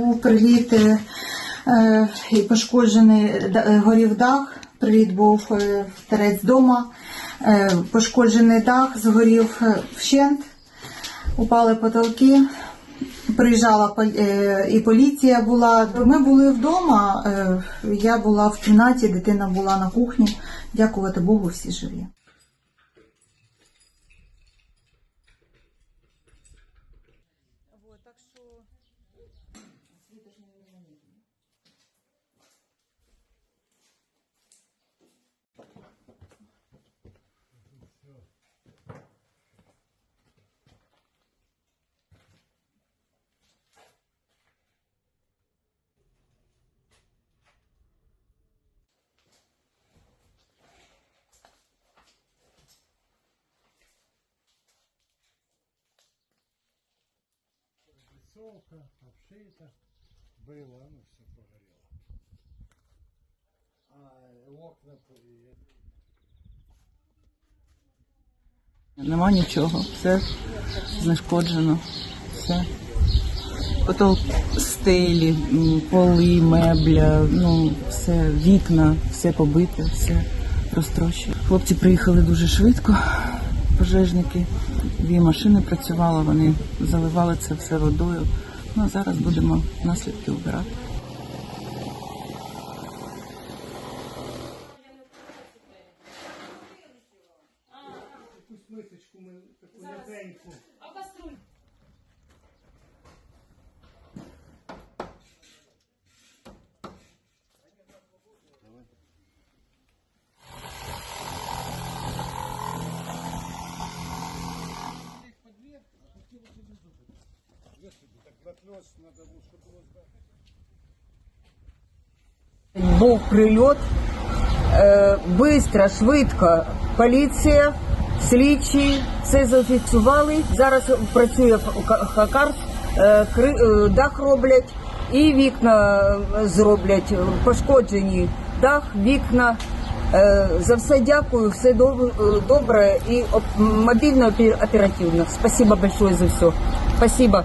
Був приліт е, е, і пошкоджений е, горів дах. Приліт був в терець дома. Пошкоджений дах, згорів вщент, упали потолки. Приїжджала і поліція була. Ми були вдома. Я була в кімнаті, дитина була на кухні. Дякувати Богу, всі живі. Світошними механізмами. Лицовка, обшита, было, ну все погорело. А окна по- Нема нічого, все знешкоджено, все. Потолк стелі, поли, мебля, ну, все, вікна, все побите, все розтрощено. Хлопці приїхали дуже швидко, пожежники. Дві машини працювали, вони заливали це все водою. Ну, а зараз будемо наслідки вбирати. Якусь мисочку ми таку низеньку. був прильот. Е, Бистро, швидко поліція, слідчі все зафіксували. Зараз працює Ха- Хакар, е, е, дах роблять і вікна е, зроблять. Пошкоджені дах, вікна. За все дякую, все доб- добре і мобільно оперативно. Спасибо большое за все. Спасибо.